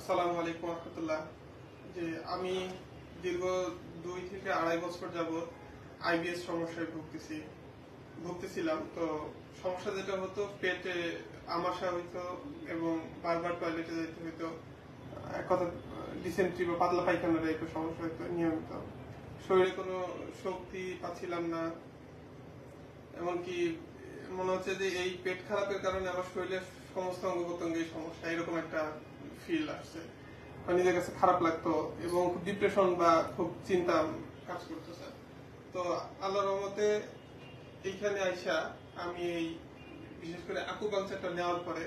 আসসালামু আলাইকুম রহমতুল্লাহ। যে আমি দীর্ঘ দুই থেকে আড়াই বছর যাবত আইবিএস সমস্যায় ভুগতেছি, ভুগতেছিলাম। তো সমস্যা যেটা হতো, পেটে আমাশা হইতো এবং বারবার টয়লেটে যেতে হইতো, এক কথা ডিসেন্ট্রি বা পাতলা পায়খানা টাইপের সমস্যা হইতো নিয়মিত। শরীরে কোনো শক্তি পাচ্ছিলাম না। এমনকি মনে হচ্ছে যে এই পেট খারাপের কারণে আমার শরীরের সমস্ত অঙ্গ প্রত্যঙ্গের সমস্যা, এরকম একটা ফিল আসছে। মানে নিজের কাছে খারাপ লাগতো এবং খুব ডিপ্রেশন বা খুব চিন্তা কাজ করতো স্যার তো আল্লাহর রহমতে এইখানে আইসা আমি এই বিশেষ করে আকুপাংচারটা নেওয়ার পরে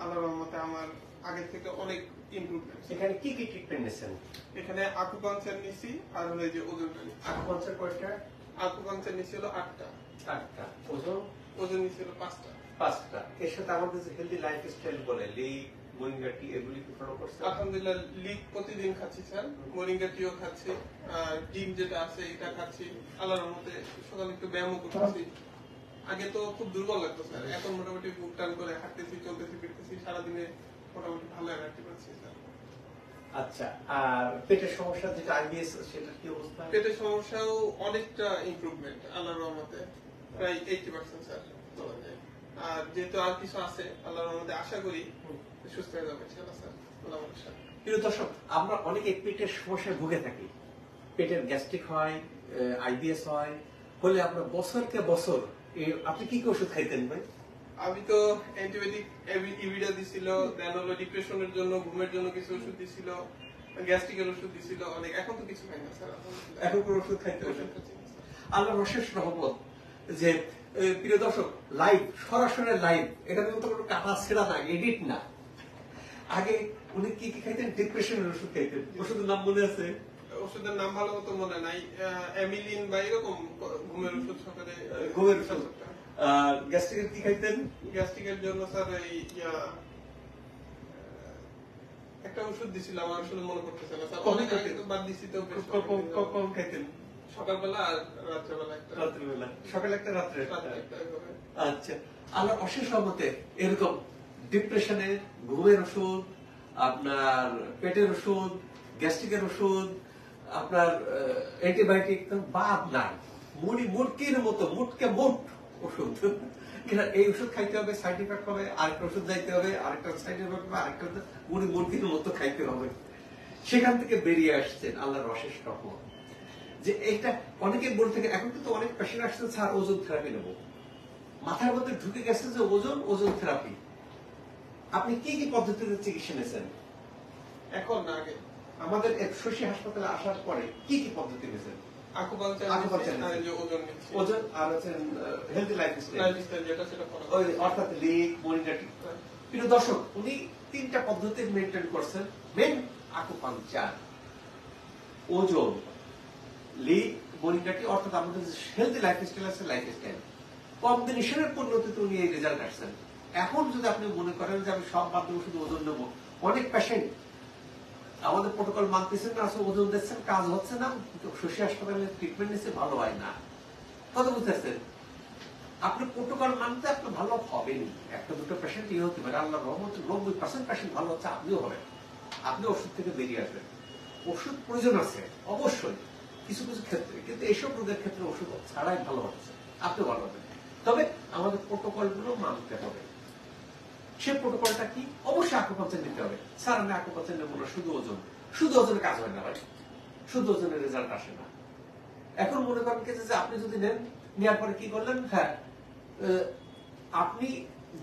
আল্লাহর রহমতে আমার আগের থেকে অনেক ইমপ্রুভমেন্ট এখানে কি কি ট্রিটমেন্ট নিচ্ছেন এখানে আকুপাংচার নিছি আর হলো যে ওজনটা নিছি। আকুপাঞ্চার কয়টা? আকুপাংচার নিছি হলো আটটা। আটটা। ওজন? ওজন নিছি হলো পাঁচটা। পাঁচটা। এর সাথে আমাদের যে হেলদি লাইফস্টাইল বলে লিগ মোরিঙ্গা টি এগুলি কি ফলো করছেন আলহামদুলিল্লাহ লিক প্রতিদিন খাচ্ছি স্যার। মরিঙ্গা টিও খাচ্ছি আর ডিম যেটা আছে এটা খাচ্ছি। আল্লাহর রহমতে সকালে একটু ব্যায়ামও করতেছি। আগে তো খুব দুর্বল লাগতো স্যার। এখন মোটামুটি বুক টান করে হাঁটতেছি চলতেছি ফিরতেছি সারাদিনে মোটামুটি ভালো হাঁটতে পারছি স্যার। আচ্ছা আর পেটের সমস্যা যেটা আইবিএস সেটা কি অবস্থা? পেটের সমস্যাও অনেকটা ইমপ্রুভমেন্ট আল্লাহর রহমতে। প্রায় এইটি পার্সেন্ট স্যার বলা যায়। আর যেহেতু আর কিছু আছে আল্লাহর রহমতে আশা করি সুস্থ হয়ে যাবে ইনশাআল্লাহ স্যার। আল্লাহ প্রিয় দর্শক আমরা অনেকে পেটের সমস্যায় ভুগে থাকি। পেটের গ্যাস্ট্রিক হয় আইবিএস হয় হলে আপনার বছরকে বছর আপনি কি কি ওষুধ খাইতেন ভাই? আমি তো অ্যান্টিবায়োটিক ইভিডা দিছিল দেন হলো ডিপ্রেশনের জন্য ঘুমের জন্য কিছু ওষুধ দিছিল গ্যাস্ট্রিকের ওষুধ দিছিল অনেক। এখন তো কিছু খাই না স্যার। এখন কোনো ওষুধ খাইতে ওষুধ আল্লাহ রশেষ রহমত যে প্রিয় দর্শক লাইভ সরাসরি লাইভ এটা কিন্তু কোনো কাটা ছেড়া না এডিট না। আগে উনি কি কি খাইতেন? ডিপ্রেশনের ওষুধ খাইতেন। ওষুধের নাম মনে আছে? ওষুধের নাম ভালো মতো মনে নাই। এমিলিন বা এরকম ঘুমের ওষুধ সকালে ঘুমের ওষুধ। গ্যাস্ট্রিকের কি খাইতেন? গ্যাস্ট্রিকের জন্য স্যার এই একটা ওষুধ দিছিল আমার আসলে মনে করতেছে না। স্যার অনেক বাদ দিছি তো বেশ ক- ক- ক- কখন খাইতেন? সকালবেলা আর রাত্রেবেলা একটা রাত্রিবেলা। সকালে একটা রাত্রে একটা। রাত্রে একটা এভাবে। আচ্ছা। আল্লাহ অশেষ রহমতে এরকম ডিপ্রেশনে ঘুমের ওষুধ আপনার পেটের ওষুধ গ্যাস্ট্রিকের ওষুধ আপনার অ্যান্টিবায়োটিক বাদ নাই। মুড়ি মুটকির মতো মুটকে মুট ওষুধ। কিনা? এই ওষুধ খাইতে হবে সাইড এফেক্ট হবে আরেকটা ওষুধ যাইতে হবে আরেকটা সাইড এফেক্ট হবে আরেকটা মুড়ি মুরগির মতো খাইতে হবে। সেখান থেকে বেরিয়ে আসছেন আল্লাহর অশেষ রহমত। যে এইটা অনেকে বলে থাকে এখন কিন্তু অনেক পেশেন্ট আসছে স্যার ওজন থেরাপি নেব। মাথার মধ্যে ঢুকে গেছে যে ওজন ওজন থেরাপি আপনি কি কি পদ্ধতিতে চিকিৎসা নিয়েছেন? এখন আগে। আমাদের শশী হাসপাতালে আসার পরে কি কি পদ্ধতি নিয়েছেন? ওজন আর হচ্ছে হেলদি লাইফস্টাইল যেটা সেটা অর্থাৎ লিক মনিটারি। প্রিয় দর্শক উনি তিনটা পদ্ধতি মেনটেন করছেন। মেন ওজন। অর্থাৎ আমাদের হেলদি আছে কম্বিনেশনের পরিণতিতে উনি এই রেজাল্ট আসছেন। এখন যদি আপনি মনে করেন যে আমি সব দেবো শুধু ওজন নেব, অনেক পেশেন্ট আমাদের প্রোটোকল মানতেছেন না, আসলে ওজন দিচ্ছেন, কাজ হচ্ছে না শশী হাসপাতালে ট্রিটমেন্ট নিচ্ছে, ভালো হয় না। কথা বুঝতেছেন? আপনি প্রোটোকল মানতে ভালো হবেনই একটা দুটো পেশেন্ট ইয়ে হতে পারে আল্লাহ রহমত নব্বই পার্সেন্ট পেশেন্ট ভালো হচ্ছে, আপনিও হবেন। আপনি ওষুধ থেকে বেরিয়ে আসবেন। ওষুধ প্রয়োজন আছে, অবশ্যই। কিছু কিছু ক্ষেত্রে, কিন্তু এইসব রোগের ক্ষেত্রে ওষুধ ছাড়াই ভালো হচ্ছে আপনি ভালো হবেন তবে আমাদের প্রোটোকলগুলো মানতে হবে। সে প্রোটোকলটা কি? অবশ্যই আকুপাঞ্চার নিতে হবে। স্যার, আমি আকুপাঞ্চার নেব না, শুধু ওজন। শুধু ওজনে কাজ হয় না, ভাই। শুধু ওজনের রেজাল্ট আসে না। এখন মনে করেন যে আপনি যদি নেন নেওয়ার পরে কি করলেন? হ্যাঁ আপনি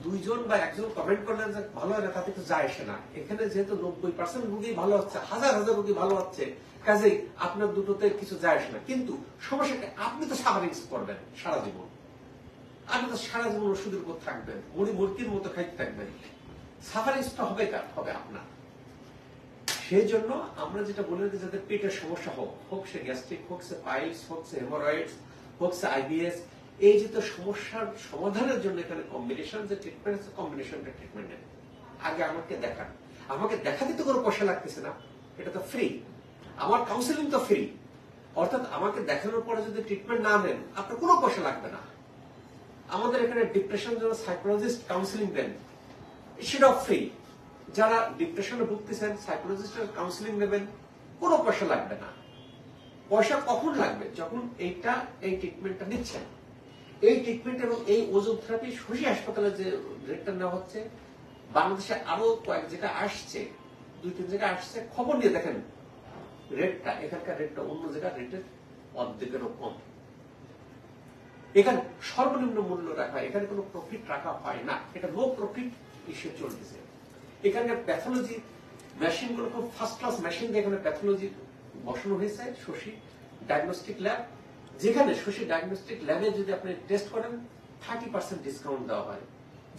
দুইজন বা একজন কমেন্ট করলেন যে ভালো হয় না তাতে তো যায় আসে না। এখানে যেহেতু নব্বই পার্সেন্ট রুগী ভালো হচ্ছে হাজার হাজার রুগী ভালো হচ্ছে কাজেই আপনার দুটোতে কিছু যায় আসে না। কিন্তু সমস্যা কি, আপনি তো সাবারিংস করবেন সারা জীবন। আপনি তো সারা জীবন ওষুধের উপর থাকবেন মুড়ি মুরগির মতো খাইতে থাকবেন। সাফারিংসটা হবে কার? হবে আপনার। সেই জন্য আমরা যেটা বলে দিই যাদের পেটের সমস্যা হোক হোক সে গ্যাস্ট্রিক হোক সে পাইলস হোক সে হেমোরয়েডস হোক সে আইবিএস এই যে তো সমস্যার সমাধানের জন্য এখানে কম্বিনেশন যে ট্রিটমেন্ট আছে কম্বিনেশনটা ট্রিটমেন্ট আগে আমাকে দেখান। আমাকে দেখাতে তো কোনো পয়সা লাগতেছে না। এটা তো ফ্রি আমার কাউন্সিলিং তো ফ্রি অর্থাৎ আমাকে দেখানোর পরে যদি ট্রিটমেন্ট না নেন, আপনার কোনো পয়সা লাগবে না। আমাদের এখানে ডিপ্রেশন জন্য সাইকোলজিস্ট কাউন্সিলিং দেন। সেটাও ফ্রি যারা ডিপ্রেশনে ভুগতেছেন সাইকোলজিস্টের কাউন্সিলিং নেবেন, কোনো পয়সা লাগবে না। পয়সা কখন লাগবে? যখন এইটা, এই ট্রিটমেন্টটা নিচ্ছেন। এই ট্রিটমেন্ট এবং এই ওজন থেরাপি শশী হাসপাতালে যে রেটটা নেওয়া হচ্ছে, বাংলাদেশে আরও কয়েক জায়গায় আসছে, দুই, তিন জায়গায় আসছে। খবর নিয়ে দেখেন রেটটা এখানকার রেটটা অন্য জায়গার রেটের অর্ধেকেরও কম। এখানে সর্বনিম্ন মূল্য রাখা হয় এখানে কোনো প্রফিট রাখা হয় না। এটা নো প্রফিট ইস্যু চলতেছে। এখানকার প্যাথোলজি মেশিনগুলো খুব ফার্স্ট ক্লাস মেশিন দিয়ে এখানে প্যাথোলজি বসানো হয়েছে, শশী। ডায়াগনস্টিক ল্যাব যেখানে শশী ডায়াগনস্টিক ল্যাবে যদি আপনি টেস্ট করেন থার্টি পার্সেন্ট ডিসকাউন্ট দেওয়া হয়।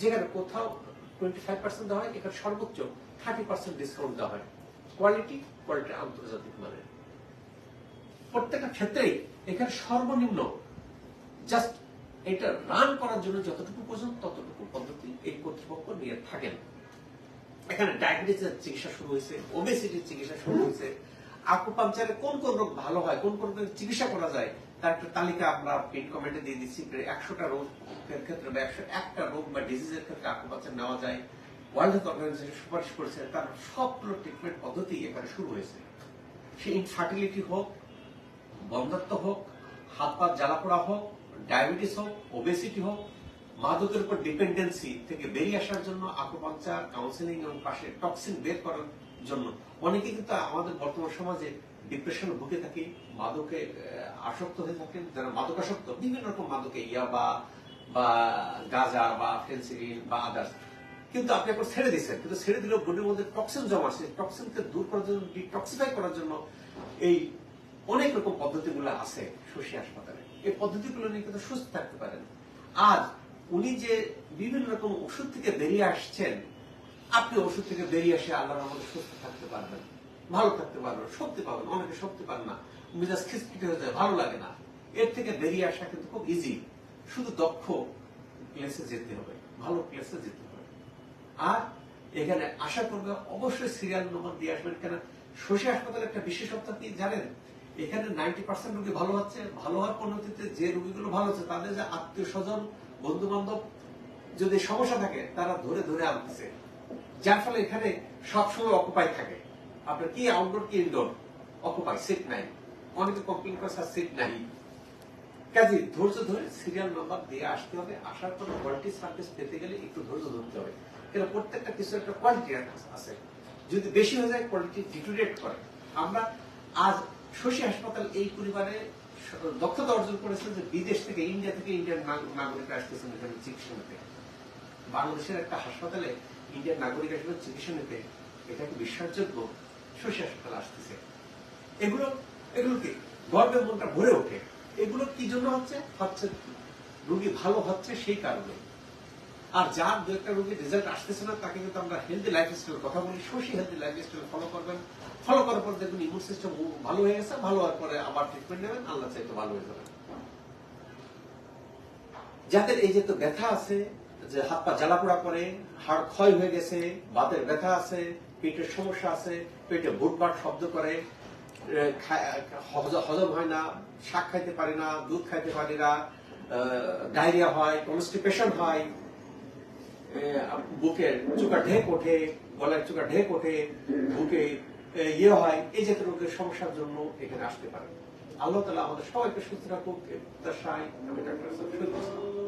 যেখানে কোথাও টোয়েন্টি ফাইভ পার্সেন্ট দেওয়া হয়, এখানে সর্বোচ্চ থার্টি পার্সেন্ট ডিসকাউন্ট দেওয়া হয়। কোয়ালিটি কোয়ালিটি আন্তর্জাতিক মানের। প্রত্যেকটা ক্ষেত্রেই এখানে সর্বনিম্ন জাস্ট এটা রান করার জন্য যতটুকু প্রয়োজন, ততটুকু পদ্ধতি এই কর্তৃপক্ষ নিয়ে থাকেন। এখানে ডায়াবেটিসের চিকিৎসা শুরু হয়েছে ওবেসিটির চিকিৎসা শুরু হয়েছে। আকুপাঞ্চারে কোন কোন রোগ ভালো হয়, কোন কোন চিকিৎসা করা যায় তার একটা তালিকা আমরা পিন কমেন্টে দিয়ে দিচ্ছি, প্রায় একশোটা রোগের ক্ষেত্রে বা একশো একটা রোগ বা ডিজিজের ক্ষেত্রে আকুপাঞ্চার নেওয়া যায়। ওয়ার্ল্ড হেলথ অর্গানাইজেশন সুপারিশ করেছে, তার সবগুলো ট্রিটমেন্ট পদ্ধতি এখানে শুরু হয়েছে। সে ইনফার্টিলিটি হোক হোক, হাত পা জ্বালা পোড়া হোক ডায়াবেটিস হোক ওবেসিটি হোক মাদকের উপর ডিপেন্ডেন্সি থেকে বেরিয়ে আসার জন্য আকুপাঞ্চার কাউন্সিলিং এবং পাশে টক্সিন বের করার জন্য। অনেকে কিন্তু আমাদের বর্তমান সমাজে ডিপ্রেশন ভুগে থাকে, মাদকে আসক্ত হয়ে থাকেন যারা মাদক আসক্ত বিভিন্ন রকম মাদকে, ইয়াবা বা গাঁজা বা ফেন্সিডিন বা আদার্স কিন্তু আপনি এখন ছেড়ে দিচ্ছেন কিন্তু ছেড়ে দিলেও বডির মধ্যে টক্সিন জমা আছে টক্সিনকে দূর করার জন্য ডিটক্সিফাই করার জন্য এই অনেক রকম পদ্ধতিগুলো আছে শশী হাসপাতালে। এই পদ্ধতিগুলো নিয়ে কিন্তু সুস্থ থাকতে পারেন। আজ উনি যে বিভিন্ন রকম ওষুধ থেকে বেরিয়ে আসছেন, আপনি ওষুধ থেকে বেরিয়ে এসে আল্লাহর আমাদের সুস্থ থাকতে পারবেন। ভালো থাকতে পারবেন শক্তি পাবেন অনেকে শক্তি পান না। মেজাজ খিচখিটে হয়ে যায়, ভালো লাগে না। এর থেকে বেরিয়ে আসা কিন্তু খুব ইজি শুধু দক্ষ প্লেসে যেতে হবে, ভালো প্লেসে যেতে হবে। আর এখানে আশা করবে অবশ্যই সিরিয়াল নম্বর দিয়ে আসবেন। কেন? শশী হাসপাতালে একটা বিশেষত্ব কি জানেন? এখানে নাইনটি পার্সেন্ট রোগী ভালো হচ্ছে ভালো হওয়ার পরিণতিতে যে রোগীগুলো ভালো হচ্ছে তাদের যে আত্মীয় স্বজন বন্ধু বান্ধব যদি সমস্যা থাকে, তারা ধরে ধরে আনতেছে। যার ফলে এখানে সবসময় অকুপাই থাকে। আপনার কি আউটডোর কি ইনডোর অকুপাই সিট নাই। অনেকে কমপ্লেন করছে সিট নাই। কাজে ধৈর্য ধরে সিরিয়াল নাম্বার দিয়ে আসতে হবে। আসার পর কোয়ালিটি সার্ভিস পেতে গেলে একটু ধৈর্য ধরতে হবে। কেন? প্রত্যেকটা কিছু একটা কোয়ালিটি আছে যদি বেশি হয়ে যায় কোয়ালিটি ডিটোরিয়েট করে। আমরা আজ শশী হাসপাতাল এই পরিবারে দক্ষতা অর্জন করেছে যে বিদেশ থেকে ইন্ডিয়া থেকে ইন্ডিয়ান নাগ- নাগরিক আসতেছেন এখানে চিকিৎসা নিতে। বাংলাদেশের একটা হাসপাতালে ইন্ডিয়ান নাগরিক আসবে চিকিৎসা নিতে। এটা কি বিশ্বাসযোগ্য? শশী হাসপাতালে আসতেছে। এগুলো এগুলো কি? গর্বের মনটা ভরে ওঠে। এগুলো কি জন্য হচ্ছে? হচ্ছে রোগী ভালো হচ্ছে সেই কারণে। আর যার দু একটা রোগীর রেজাল্ট আসতেছে না, তাকে কিন্তু আমরা হেলদি লাইফ স্টাইল কথা বলি। Shashi healthy life style follow করবেন। ফলো করার পর দেখবেন ইমিউন সিস্টেম ভালো হয়ে গেছে। ভালো হওয়ার পরে আবার ট্রিটমেন্ট নেবেন। আল্লাহ চাইতে ভালো হয়ে যাবেন যাদের এই যে তো ব্যথা আছে, যে হাত পা জ্বালা পোড়া করে, হাড় ক্ষয় হয়ে গেছে, বাতের ব্যথা আছে পেটের সমস্যা আছে, পেটে বুটবাট শব্দ করে হজম হয় না, শাক খাইতে পারি না, দুধ খাইতে পারি না ডায়রিয়া হয়, কনস্টিপেশন হয় বুকে চুকা ঢেক ওঠে, গলায় চুকা ঢেক ওঠে, বুকে ইয়ে হয়, এই জাতীয় রোগের সমস্যার জন্য এখানে আসতে পারে আল্লাহ তালা আমাদের সবাইকে সুস্থ রাখুক তার সাই আমি ডাক্তার।